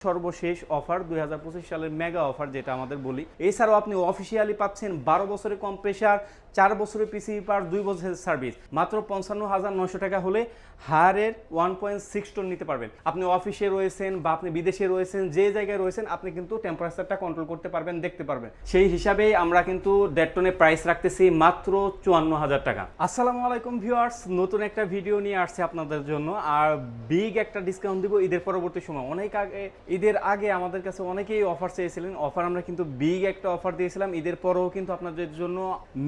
সর্বশেষ অফার, দুই হাজার পঁচিশ সালের মেগা অফার যেটা আমাদের বলি। এছাড়াও আপনি অফিসিয়ালি পাচ্ছেন বারো বছরের কম্প্রেসার চার বছরের পিসি পার দুই বছরের সার্ভিস মাত্র পঞ্চান্ন হাজার নশো টাকা হলে হায়ারের ওয়ান পয়েন্ট সিক্স টন নিতে পারবেন। আপনি অফিসে রয়েছেন বা আপনি বিদেশে রয়েছেন, যে জায়গায় রয়েছেন, আপনি কিন্তু টেম্পারেচারটা কন্ট্রোল করতে পারবেন, দেখতে পারবেন। সেই হিসাবেই আমরা কিন্তু দেড় টনের প্রাইস রাখতেছি মাত্র চুয়ান্ন হাজার টাকা। আসসালামু আলাইকুম ভিউয়ার্স নতুন একটা ভিডিও নিয়ে আসছে আপনাদের জন্য। আর বিগ একটা ডিসকাউন্ট দিব ঈদের পরবর্তী সময়। অনেক আগে, ঈদের আগে আমাদের কাছে অনেকেই অফার চেয়েছিলেন। অফার আমরা কিন্তু বিগ একটা অফার দিয়েছিলাম। ঈদের পরেও কিন্তু আপনাদের জন্য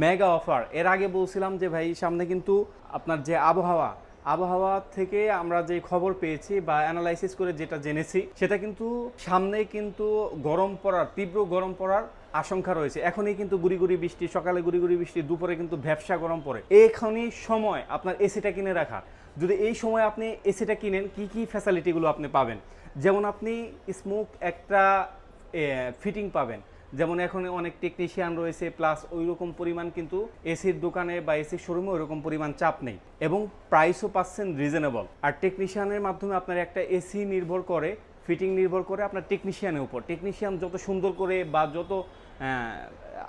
মেগা অফার এর আগে বলছিলাম যে ভাই, সামনে কিন্তু আপনার যে আবহাওয়া আবহাওয়া থেকে আমরা যে খবর পেয়েছি বা অ্যানালাইসিস করে যেটা জেনেছি, সেটা কিন্তু সামনে কিন্তু গরম পড়ার, তীব্র গরম পড়ার আশঙ্কা রয়েছে। এখনই কিন্তু গুড়ি গুড়ি বৃষ্টি, সকালে গুড়ি গুড়ি বৃষ্টি, দুপুরে কিন্তু ভ্যাবসা গরম পড়ে। এখনই সময় আপনার এসিটা কিনে রাখা যদি এই সময় আপনি এসিটা কিনেন, কি কি ফ্যাসিলিটিগুলো আপনি পাবেন? যেমন আপনি স্মোক একটা ফিটিং পাবেন। যেমন এখন অনেক টেকনিশিয়ান রয়েছে প্লাস ওই রকম পরিমাণ কিন্তু এসির দোকানে বা এসির শোরুমে ওই রকম পরিমাণ চাপ নেই। এবং প্রাইসও পাচ্ছেন রিজনেবল আর টেকনিশিয়ানের মাধ্যমে আপনার একটা এসি নির্ভর করে ফিটিং নির্ভর করে আপনার টেকনিশিয়ানের উপর। টেকনিশিয়ান যত সুন্দর করে বা যত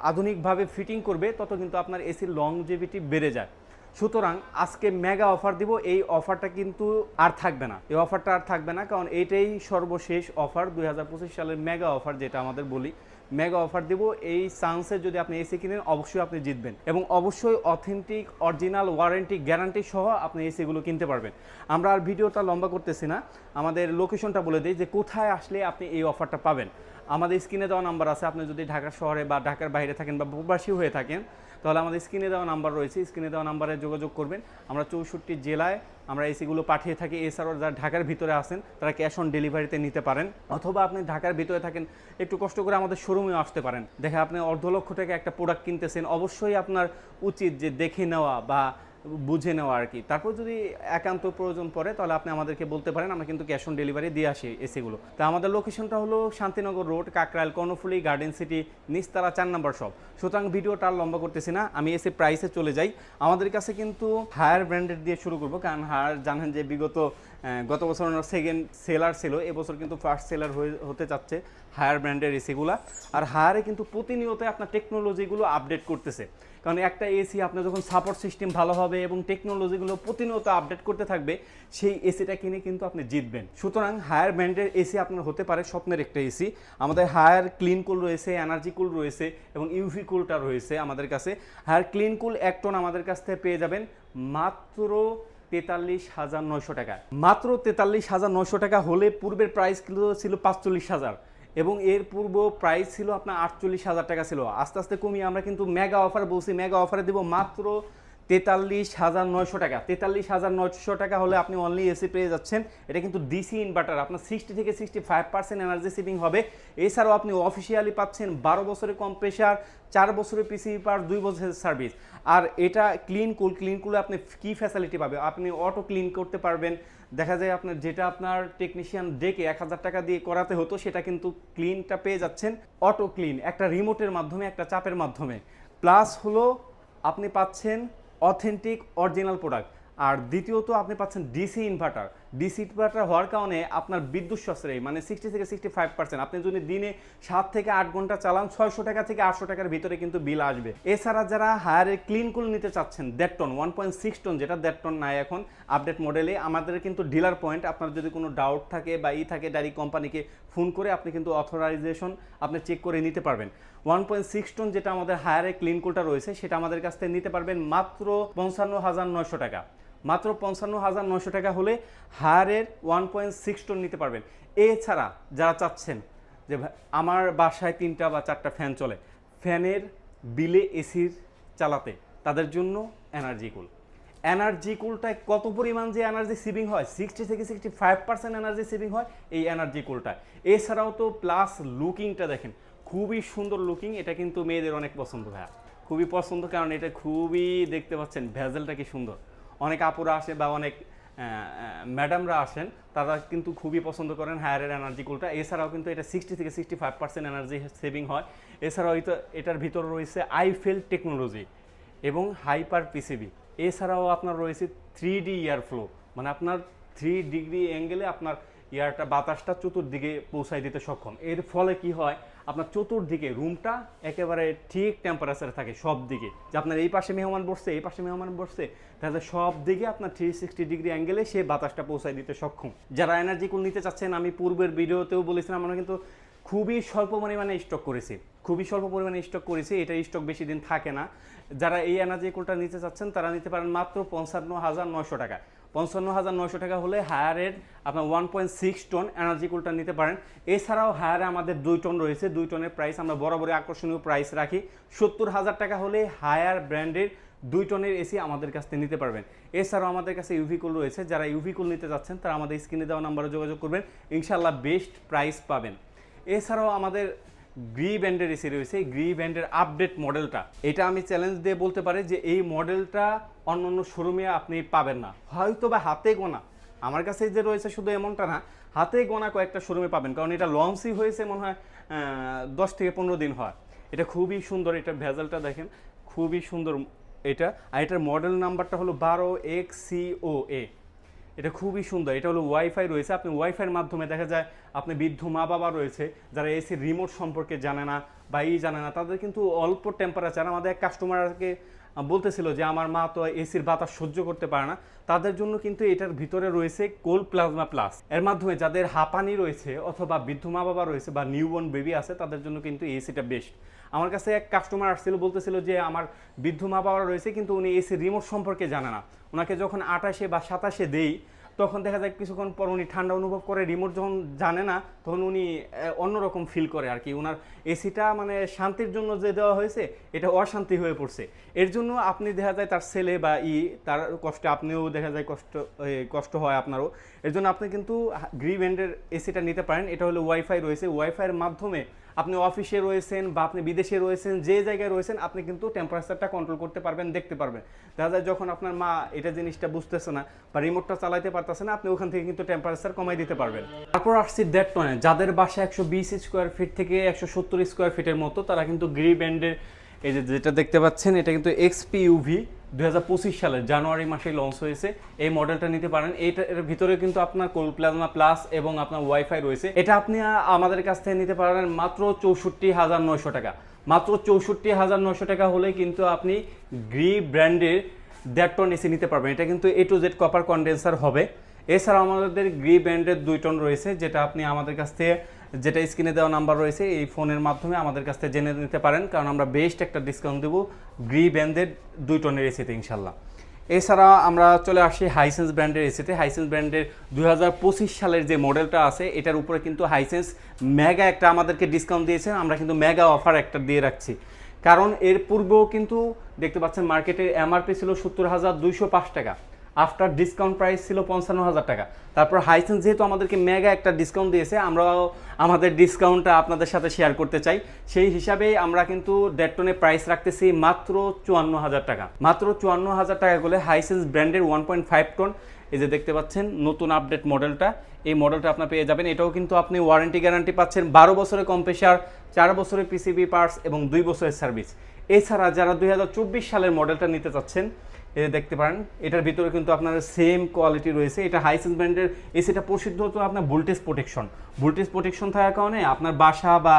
আধুনিকভাবে ফিটিং করবে, তত কিন্তু আপনার এসির লংজিভিটি বেড়ে যায়। সুতরাং আজকে মেগা অফার দিব, এই অফারটা কিন্তু আর থাকবে না। এই অফারটা আর থাকবে না, কারণ এইটাই সর্বশেষ অফার দুই হাজার পঁচিশ সালের মেগা অফার যেটা আমাদের বলি। মেগা অফার দিব। এই চান্সে যদি আপনি এসি কিনেন, অবশ্যই আপনি জিতবেন। এবং অবশ্যই অথেন্টিক অরিজিনাল ওয়ারেন্টি গ্যারান্টি সহ আপনি এসিগুলো কিনতে পারবেন। আমরা আর ভিডিওটা লম্বা করতেছি না। আমাদের লোকেশনটা বলে দিই যে কোথায় আসলে আপনি এই অফারটা পাবেন। আমাদের স্ক্রিনে দেওয়া নাম্বার আছে, আপনি যদি ঢাকা শহরে বা ঢাকার বাইরে থাকেন বা প্রবাসী হয়ে থাকেন, তাহলে আমাদের স্ক্রিনে দেওয়া নাম্বার রয়েছে। স্ক্রিনে দেওয়া নাম্বারে যোগাযোগ করবেন। আমরা চৌষট্টি জেলায় আমরা এসিগুলো পাঠিয়ে থাকি। এছাড়াও যারা ঢাকার ভিতরে আছেন, তারা ক্যাশ অন ডেলিভারিতে নিতে পারেন। অথবা আপনি ঢাকার ভিতরে থাকেন, একটু কষ্ট করে আমাদের শোরুমেও আসতে পারেন। দেখে আপনি অর্ধ লক্ষ টাকা একটা প্রোডাক্ট কিনতেছেন। অবশ্যই আপনার উচিত যে দেখে নেওয়া বা বুঝে নেওয়া আর কি। তারপর যদি একান্ত প্রয়োজন পড়ে, তাহলে আপনি আমাদেরকে বলতে পারেন, আমরা কিন্তু ক্যাশ অন ডেলিভারি দিয়ে আসি এসিগুলো তা আমাদের লোকেশনটা হলো Shantinagar road Kakrail, Karnaphuli garden city নিস্তারা, চার নম্বর শপ সুতরাং ভিডিওটা আর লম্বা করতেছি না, আমি এসে প্রাইসে চলে যাই। আমাদের কাছে কিন্তু হায়ার ব্র্যান্ডেড দিয়ে শুরু করব, কারণ হায়ার জানেন যে বিগত গত বছর সেকেন্ড সেলার ছিল, এবছর কিন্তু ফার্স্ট সেলার হয়ে, হতে চাচ্ছে। হায়ার ব্র্যান্ডের এসিগুলা। আর হায়ারে কিন্তু প্রতিনিয়ত আপনার টেকনোলজিগুলো আপডেট করতেছে। কারণ একটা এসি আপনার যখন সাপোর্ট সিস্টেম ভালো হবে এবং টেকনোলজিগুলো প্রতিনিয়ত আপডেট করতে থাকবে, সেই এসিটা কিনে কিন্তু আপনি জিতবেন। সুতরাং হায়ার ব্র্যান্ডের এসি আপনার হতে পারে স্বপ্নের একটা এসি আমাদের হায়ার ক্লিন কুল রয়েছে, এনার্জি কুল রয়েছে এবং ইউভি কুলটা রয়েছে আমাদের কাছে। হায়ার ক্লিন কুল এক টন আমাদের কাছ থেকে পেয়ে যাবেন মাত্র তেতাল্লিশ হাজার নয়শো টাকা। মাত্র তেতাল্লিশ হাজার নয়শো টাকা হলে পূর্বের প্রাইস কিন্তু ছিল পাঁচচল্লিশ হাজার। এবং এর পূর্ব প্রাইস ছিল আপনার আটচল্লিশ হাজার টাকা ছিল। আস্তে আস্তে কমিয়ে আমরা কিন্তু মেগা অফার বলছি। মেগা অফারে দেবো মাত্র তেতাল্লিশ হাজার নয়শো টাকা। তেতাল্লিশ হাজার নয়শো টাকা হলে আপনি অনলি এসি পেয়ে যাচ্ছেন। এটা কিন্তু ডিসি ইনভার্টার আপনার সিক্সটি থেকে sixty five percent energy saving হবে। এছাড়াও আপনি অফিসিয়ালি পাচ্ছেন বারো বছরের কম্প্রেসার চার বছরের পিসি পার দুই বছরের সার্ভিস আর এটা ক্লিন কুল ক্লিন কুলে আপনি কী ফ্যাসিলিটি পাবে? আপনি অটো ক্লিন করতে পারবেন। দেখা যায় আপনার যেটা আপনার টেকনিশিয়ান ডেকে এক হাজার টাকা দিয়ে করাতে হতো, সেটা কিন্তু ক্লিনটা পেয়ে যাচ্ছেন অটো ক্লিন একটা রিমোটের মাধ্যমে, একটা চাপের মাধ্যমে। প্লাস হলো আপনি পাচ্ছেন অথেন্টিক অরিজিনাল প্রোডাক্ট আর দ্বিতীয়ত আপনি পাচ্ছেন ডিসি ইনভার্টার ডিসি ইনভার্টার হওয়ার কারণে আপনার বিদ্যুৎ সাশ্রয়ী মানে সিক্সটি থেকে সিক্সটি ফাইভ পার্সেন্ট আপনি যদি দিনে সাত থেকে আট ঘণ্টা চালান, ছয়শো টাকা থেকে আটশো টাকার ভিতরে কিন্তু বিল আসবে। এছাড়া যারা হায়ারে ক্লিন কুল নিতে চাচ্ছেন, দেড় ton one point six ton যেটা দেড় টন নাই এখন আপডেট মডেলে আমাদের কিন্তু ডিলার পয়েন্ট আপনার যদি কোনো ডাউট থাকে বা ই থাকে ডাইরেক্ট কোম্পানিকে ফোন করে আপনি কিন্তু অথরাইজেশন আপনি চেক করে নিতে পারবেন। ওয়ান পয়েন্ট সিক্স টন যেটা আমাদের হায়ারে ক্লিন কুলটা রয়েছে, সেটা আমাদের কাছ থেকে নিতে পারবেন মাত্র পঞ্চান্ন হাজার নয়শো টাকা। মাত্র পঞ্চান্ন হাজার নশো টাকা হলে হায়ারের ওয়ান পয়েন্ট সিক্স টোন নিতে পারবেন। এছাড়া যারা চাচ্ছেন যে আমার বাসায় তিনটা বা চারটা ফ্যান চলে, ফ্যানের বিলে এসির চালাতে তাদের জন্য এনার্জি কুল। এনার্জি কুলটায় কত পরিমাণ যে এনার্জি সেভিং হয়, সিক্সটি থেকে sixty five percent energy saving হয় এই এনার্জি কুলটায়। এছাড়াও তো প্লাস লুকিংটা দেখেন, খুবই সুন্দর লুকিং, এটা কিন্তু মেয়েদের অনেক পছন্দ ভাইয়া। খুবই পছন্দ, কারণ এটা খুবই দেখতে পাচ্ছেন, ভেজেলটা কি সুন্দর। অনেক আপুরা আসে বা অনেক ম্যাডামরা আসেন, তারা কিন্তু খুবই পছন্দ করেন হায়ারের এনার্জি কুলটা এছাড়াও কিন্তু এটা সিক্সটি থেকে sixty five percent energy saving হয়। এছাড়াও হয়তো এটার ভিতরে রয়েছে আইফেল টেকনোলজি এবং হাইপার পিসিবি এছাড়াও আপনার রয়েছে থ্রি ডি ইয়ার ফ্লো মানে আপনার থ্রি ডিগ্রি অ্যাঙ্গেলে আপনার ইয়ারটা বাতাসটা চতুর্দিকে পৌঁছায় দিতে সক্ষম। এর ফলে কি হয় আপনার চতুর্দিকে রুমটা একেবারে ঠিক টেম্পারেচারে থাকে সব দিকে যে আপনার এই পাশে মেহমান বসছে, এই পাশে মেহমান বসছে, তাহলে সব দিকে আপনার থ্রি সিক্সটি ডিগ্রি অ্যাঙ্গেলে সে বাতাসটা পৌঁছায় দিতে সক্ষম। যারা এনার্জি কুল নিতে চাচ্ছেন, আমি পূর্বের ভিডিওতেও বলেছিলাম, আমরা কিন্তু খুবই স্বল্প পরিমাণে স্টক করেছি। খুবই স্বল্প পরিমাণে স্টক করেছি এটা স্টক বেশি দিন থাকে না। যারা এই এনার্জি কুলটা নিতে চাচ্ছেন, তারা নিতে পারেন মাত্র পঞ্চান্ন হাজার নয়শো টাকা। পঞ্চান্ন হাজার নয়শো টাকা হলে হায়ারের আপনার one point six ton energy কুলটা নিতে পারেন। এছাড়াও হায়ারে আমাদের দুই টন রয়েছে। দুই টনের প্রাইস আমরা বরাবরই আকর্ষণীয় প্রাইস রাখি। সত্তর হাজার টাকা হলে হায়ার ব্র্যান্ডের দুই টনের এসি আমাদের কাছ থেকে নিতে পারবেন। এছাড়াও আমাদের কাছে ইউভি কুল রয়েছে। যারা ইউভি কুল নিতে যাচ্ছেন, তারা আমাদের স্ক্রিনে দেওয়া নাম্বারে যোগাযোগ করবেন। ইনশাল্লাহ বেস্ট প্রাইস পাবেন। এছাড়াও আমাদের গ্রি ব্যান্ডের এসি রয়েছে গ্রি ব্যান্ডের আপডেট মডেলটা এটা আমি চ্যালেঞ্জ দিয়ে বলতে পারি যে এই মডেলটা অন্য অন্য শোরুমে আপনি পাবেন না। হয়তো বা হাতে গোনা। আমার কাছে যে রয়েছে শুধু এমনটা না, হাতে গোনা কয়েকটা শোরুমে পাবেন, কারণ এটা লঞ্চই হয়েছে মনে হয় দশ থেকে পনেরো দিন হয়। এটা খুবই সুন্দর, এটা ভেজালটা দেখেন, খুবই সুন্দর এটা। আর এটার মডেল নাম্বারটা হলো বারো এক্স সিও এ। এটা খুবই সুন্দর। এটা হলো ওয়াইফাই রয়েছে। আপনি ওয়াইফাইয়ের মাধ্যমে দেখা যায় আপনি বৃদ্ধ মা বাবা রয়েছে, যারা এসির রিমোট সম্পর্কে জানে না বা ই জানে না, তাদের কিন্তু অল্প টেম্পারেচার আমাদের এক কাস্টমারকে বলতেছিল যে আমার মা তো এসির বাতাস সহ্য করতে পারে না। তাদের জন্য কিন্তু এটার ভিতরে রয়েছে কোল প্লাজমা প্লাস। এর মাধ্যমে যাদের হাঁপানি রয়েছে অথবা বৃদ্ধ মা বাবা রয়েছে বা নিউবর্ন বেবি আছে, তাদের জন্য কিন্তু এসিটা বেস্ট। আমার কাছে এক কাস্টমার আসছিল, বলতেছিল যে আমার বৃদ্ধ মা বাবা রয়েছে, কিন্তু উনি এসি রিমোট সম্পর্কে জানে না। ওনাকে যখন আটাশে বা সাতাশে দেই তখন দেখা যায় কিছুক্ষণ পর উনি ঠান্ডা অনুভব করে রিমোট যখন জানে না, তখন উনি অন্যরকম ফিল করে আর কি। ওনার এসিটা মানে শান্তির জন্য যে দেওয়া হয়েছে, এটা অশান্তি হয়ে পড়ছে। এর জন্য আপনি দেখা যায় তার ছেলে বা ই, তার কষ্টে, আপনিও দেখা যায় কষ্ট কষ্ট হয় আপনারও। এর জন্য আপনি কিন্তু গ্রি ব্যান্ডের এসিটা নিতে পারেন। এটা হলো ওয়াইফাই রয়েছে। ওয়াইফাইয়ের মাধ্যমে আপনি অফিসে রয়েছেন বা আপনি বিদেশে রয়েছেন, যে জায়গায় রয়েছেন, আপনি কিন্তু টেম্পারেচারটা কন্ট্রোল করতে পারবেন, দেখতে পারবেন। দেখা যায় যখন আপনার মা এটা জিনিসটা বুঝতেছে না বা রিমোটটা চালাইতে পারতেছে না, আপনি ওখান থেকে কিন্তু টেম্পারেচার কমাই দিতে পারবেন। তারপর আসছি দেড় টনে যাদের বাসা একশো বিশ স্কোয়ার ফিট থেকে একশো সত্তর স্কোয়ার ফিটের মতো, তারা কিন্তু গ্রি ব্যান্ডের এই যে যেটা দেখতে পাচ্ছেন, এটা কিন্তু এক্সপি ইউভি দুই হাজার পঁচিশ সালের জানুয়ারি মাসে লঞ্চ হয়েছে। এই মডেলটা নিতে পারেন। এইটার ভিতরে কিন্তু আপনার কোল প্লাজমা প্লাস এবং আপনার ওয়াইফাই রয়েছে। এটা আপনি আমাদের কাছ থেকে নিতে পারেন মাত্র চৌষট্টি হাজার নয়শো টাকা। মাত্র চৌষট্টি হাজার নয়শো টাকা হলে কিন্তু আপনি গ্রি ব্র্যান্ডের দেড় টন এসি নিতে পারবেন। এটা কিন্তু A to Z copper condenser হবে। এছাড়া আমাদের গ্রি ব্র্যান্ডের দুই টন রয়েছে, যেটা আপনি আমাদের কাছ থেকে যেটা স্ক্রিনে দেওয়া নাম্বার রয়েছে, এই ফোনের মাধ্যমে আমাদের কাছ থেকে জেনে নিতে পারেন, কারণ আমরা বেস্ট একটা ডিসকাউন্ট দেবো গ্রি ব্র্যান্ডের দুই টনের এসিতে ইনশাল্লাহ এছাড়া আমরা চলে আসি হাইসেন্স ব্র্যান্ডের এসিতে হাইসেন্স ব্র্যান্ডের দু হাজার পঁচিশ সালের যে মডেলটা আছে, এটার উপরে কিন্তু হাইসেন্স মেগা একটা আমাদেরকে ডিসকাউন্ট দিয়েছেন আমরা কিন্তু মেগা অফার একটা দিয়ে রাখছি। কারণ এর পূর্বেও কিন্তু দেখতে পাচ্ছেন মার্কেটের এমআরপি ছিল সত্তর হাজার দুইশো পাঁচ টাকা। আফটার ডিসকাউন্ট প্রাইস ছিল পঞ্চান্ন হাজার টাকা। তারপর হাইসেন্স যেহেতু আমাদেরকে মেগা একটা ডিসকাউন্ট দিয়েছে, আমরাও আমাদের ডিসকাউন্টটা আপনাদের সাথে শেয়ার করতে চাই। সেই হিসাবে আমরা কিন্তু দেড় টনে প্রাইস রাখতেছি মাত্র চুয়ান্ন হাজার টাকা। মাত্র চুয়ান্ন হাজার টাকা করে হাইসেন্স ব্র্যান্ডের ওয়ান পয়েন্ট ফাইভ টন এই যে দেখতে পাচ্ছেন, নতুন আপডেট মডেলটা এই মডেলটা আপনার পেয়ে যাবেন। এটাও কিন্তু আপনি ওয়ারেন্টি গ্যারান্টি পাচ্ছেন। বারো বছরের কম্প্রেসার চার বছরের পিসিবি পার্টস এবং দুই বছরের সার্ভিস এছাড়া যারা দুই হাজার চব্বিশ সালের মডেলটা নিতে চাচ্ছেন এই দেখতে পারেন। এটার ভিতরে কিন্তু আপনার সেম কোয়ালিটি রয়েছে। এটা হাইসেন্স ব্র্যান্ডের এসিটা প্রসিদ্ধ হতো আপনার ভোল্টেজ প্রোটেকশন ভোল্টেজ প্রোটেকশন থাকার কারণে আপনার বাসা বা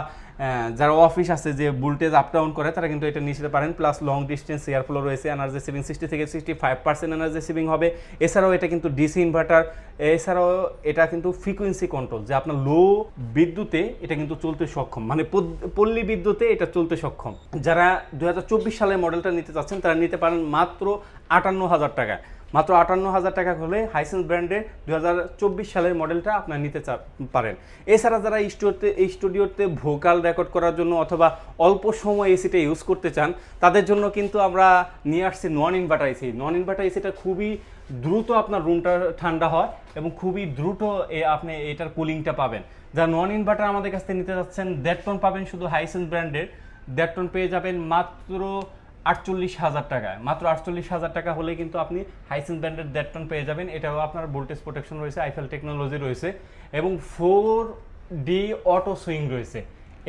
যারা অফিস আছে যে ভোল্টেজ আপ ডাউন করে, তারা কিন্তু এটা নিতে পারেন। Plus long distance air flow রয়েছে এনার্জি সেভিং সিক্সটি থেকে sixty five percent energy saving হবে। এছাড়াও এটা কিন্তু ডিসি ইনভার্টার এছাড়াও এটা কিন্তু ফ্রিকোয়েন্সি কন্ট্রোল যে আপনার লো বিদ্যুতে এটা কিন্তু চলতে সক্ষম। মানে পল্লী বিদ্যুতে এটা চলতে সক্ষম। যারা দু হাজার চব্বিশ সালের মডেলটা নিতে চাচ্ছেন, তারা নিতে পারেন মাত্র আটান্ন হাজার টাকা। মাত্র আটান্ন হাজার টাকা হলে হাইসেন্স ব্র্যান্ডের দু সালের মডেলটা আপনার নিতে পারেন। এছাড়া যারা স্টুডিওতে, এই স্টুডিওতে ভোকাল রেকর্ড করার জন্য অথবা অল্প সময় এসিটা ইউজ করতে চান, তাদের জন্য কিন্তু আমরা নিয়ে আসছি non inverter AC non inverter এসিটা খুবই দ্রুত আপনার রুমটা ঠান্ডা হয় এবং খুবই দ্রুত আপনি এটার কুলিংটা পাবেন। যা নন ইনভার্টার আমাদের কাছ থেকে নিতে যাচ্ছেন দেড় টন পাবেন শুধু হাইসেন্স ব্র্যান্ডের। দেড় টন পেয়ে যাবেন মাত্র আটচল্লিশ হাজার টাকায়। মাত্র আটচল্লিশ হাজার টাকা হলে কিন্তু আপনি হাইসেন্স ব্র্যান্ডের দেড় টন পেয়ে যাবেন। এটাও আপনার ভোল্টেজ প্রোটেকশন রয়েছে আইফেল টেকনোলজি রয়েছে এবং ফোর ডি অটো সুইং রয়েছে।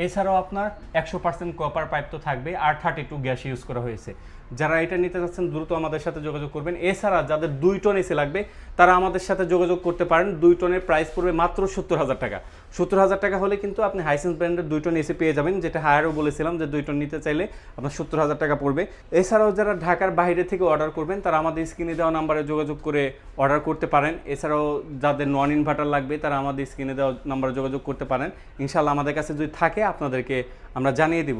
এছাড়াও আপনার একশো পার্সেন্ট কপার পাইপ তো থাকবে আর থার্টি টু গ্যাস ইউজ করা হয়েছে। যারা এটা নিতে চাচ্ছেন দ্রুত আমাদের সাথে যোগাযোগ করবেন। এছাড়া যাদের দুই টন এসি লাগবে, তারা আমাদের সাথে যোগাযোগ করতে পারেন। দুই টনের প্রাইস পড়বে মাত্র সত্তর হাজার টাকা। সত্তর হাজার টাকা হলে কিন্তু আপনি হাইসেন্স ব্র্যান্ডের দুই টন এসি পেয়ে যাবেন, যেটা হায়ারও বলেছিলাম যে দুই টন নিতে চাইলে আপনার সত্তর হাজার টাকা পড়বে। এছাড়াও যারা ঢাকার বাইরে থেকে অর্ডার করবেন, তারা আমাদের স্ক্রিনে দেওয়া নাম্বারে যোগাযোগ করে অর্ডার করতে পারেন। এছাড়াও যাদের নন ইনভার্টার লাগবে, তারা আমাদের স্ক্রিনে দেওয়া নাম্বারে যোগাযোগ করতে পারেন। ইনশাল্লাহ আমাদের কাছে যদি থাকে, আপনাদেরকে আমরা জানিয়ে দিব।